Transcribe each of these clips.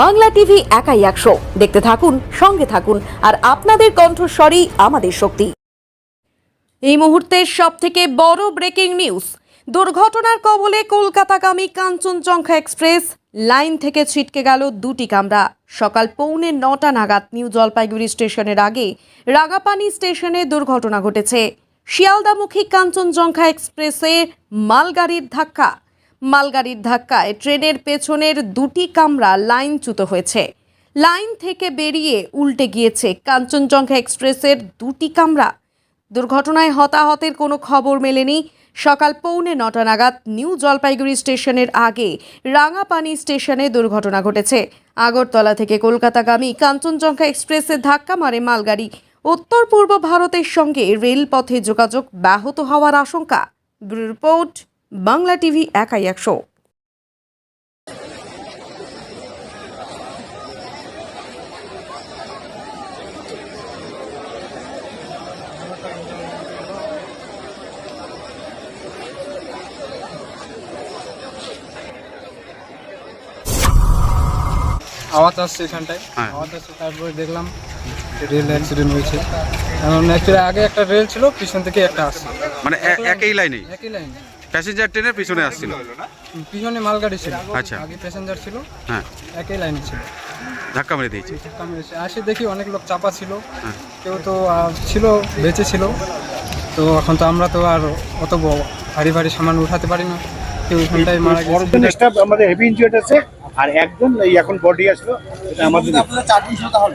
Bangla TV একাই একশো। দেখতে থাকুন, সঙ্গে থাকুন, আর আপনাদের কণ্ঠস্বরই আমাদের শক্তি। এই মুহূর্তের সব থেকে বড় ব্রেকিং নিউজ। দুর্ঘটনার কবলে কলকাতাগামী কাঞ্চনজঙ্ঘা এক্সপ্রেস লাইন থেকে ছিটকে গেল দুটি কামরা। সকাল পৌনে নটা নাগাদ নিউ জলপাইগুড়ি স্টেশনের আগে রাগাপানি স্টেশনে দুর্ঘটনা ঘটেছে। শিয়ালদামুখী কাঞ্চনজঙ্ঘা এক্সপ্রেসে মালগাড়ির ধাক্কা। মালগাড়ির ধাক্কায় ট্রেনের পেছনের দুটি কামরা লাইনচ্যুত হয়েছে। লাইন থেকে বেরিয়ে উল্টে গিয়েছে কাঞ্চনজঙ্ঘা এক্সপ্রেসের দুটি কামরা। দুর্ঘটনায় হতাহতের কোনো খবর মেলেনি। সকাল পৌনে নটা নাগাদ নিউ জলপাইগুড়ি স্টেশনের আগে রাঙাপানি স্টেশনে দুর্ঘটনা ঘটেছে। আগরতলা থেকে কলকাতাগামী কাঞ্চনজঙ্ঘা এক্সপ্রেসে ধাক্কা মারে মালগাড়ি। উত্তর পূর্ব ভারতের সঙ্গে রেলপথে যোগাযোগ ব্যাহত হওয়ার আশঙ্কা। রিপোর্ট বাংলা টিভি একাই একশো। আওয়াজ আসছে এখানটায়? হ্যাঁ। আওয়াজ আসছে তারপরে দেখলাম রেল অ্যাক্সিডেন্ট হয়েছে। কারণ অ্যাকচুয়ালি আগে একটা রেল ছিল পিছন থেকে একটা আসছে। মানে একই লাইনে একই লাইন প্যাসেঞ্জার ট্রেনের পিছনে আসছিল। পিছনে মালগাড়ি ছিল। আচ্ছা। আগে প্যাসেঞ্জার ছিল। হ্যাঁ। একই লাইনে ছিল। ধাক্কা মেরে দিয়েছে। ধাক্কা মেরেছে। আসে দেখি অনেক লোক চাপা ছিল। হ্যাঁ। কেউ তো ছিল বেঁচে ছিল। তো এখন তো আমরা তো আর অত ভারী ভারী সামান উঠাতে পারি না। কেউ এখানটায় মারা গেছে। আমাদের হেভি ইনজিওর্ড আছে। আর একজন এই এখন বডি আসলো। এটা আমাদের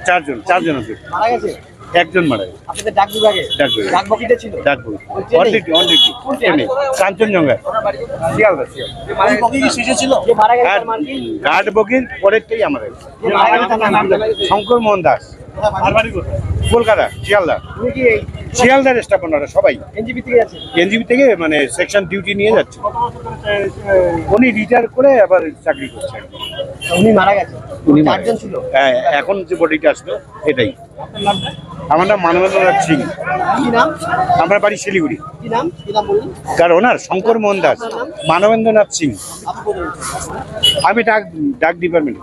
চারজন চারজন আছে। মারা গেছে? একজন মারা গেছে। আপনাদের ডাক বিভাগে? ডাক বিভাগে। ডাক বকিতে ছিল? ডাকবো on duty on duty Kanchenjunga. Sealdah Sealdah. ওই বগি কি শেষে ছিল? যে মারা গেছে তার মান কি গার্ড বগির পরেরটাই আমাদের? শঙ্কর মোহন দাস। কলকাতা শিয়ালদা। উনি কি এই শিয়ালদার স্টাফ ওনারা সবাই। এনজিপি থেকে যাচ্ছে? এনজিবি থেকে মানে সেকশন ডিউটি নিয়ে যাচ্ছে। উনি রিটায়ার করে আবার চাকরি করছেন উনি মারা গেছে? উনি মারা চারজন ছিল? হ্যাঁ এখন যে বডিটা আসলো এটাই। আমার নাম মানবেন্দ্রনাথ সিং। আমার বাড়ি শিলিগুড়ি। তার ওনার? শঙ্কর মোহন দাস মানবেন্দ্রনাথ সিং। আমি ডাক ডাক ডিপার্টমেন্ট।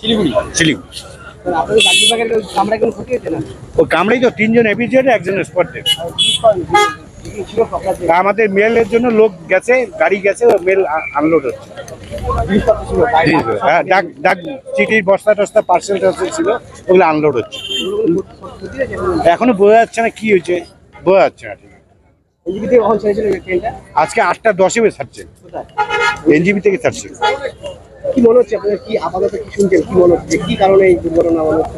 শিলিগুড়ি? শিলিগুড়ি। ও কামড়াই তো তিনজন এপিজেড একজন স্পট আমাদের মেলের জন্য লোক গেছে গাড়ি গেছে মেল আনলোড হচ্ছে। হ্যাঁ ডাক ডাক চিঠির বস্তা টস্তা পার্সেল টার্সেল ছিল ওগুলো আনলোড হচ্ছে। এখনও বোঝা যাচ্ছে না কি হয়েছে বোঝা যাচ্ছে না আজকে আটটা দশে ছাড়ছে। কোথায়? এনজিবি থেকে ছাড়ছে। কি মনে হচ্ছে আপনাদের কি আপাতত কি শুনছেন? কি মনে হচ্ছে? কি কারণে এই দুর্ঘটনা মনে হচ্ছে?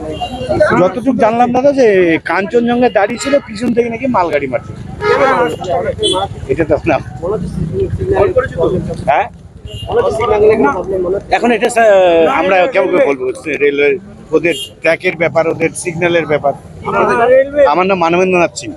যতটুকু জানলাম দাদা যে কাঞ্চনজঙ্ঘা দাঁড়িয়ে ছিল পিছন থেকে নাকি মালগাড়ি মারছে। এটা তো না। হ্যাঁ? এখন এটা আমরা কেমন করে বলব? রেলওয়ে, ওদের ট্র্যাকের ব্যাপার, ওদের সিগন্যালের ব্যাপার। আমার নাম মানবেন্দ্রনাথ সিং।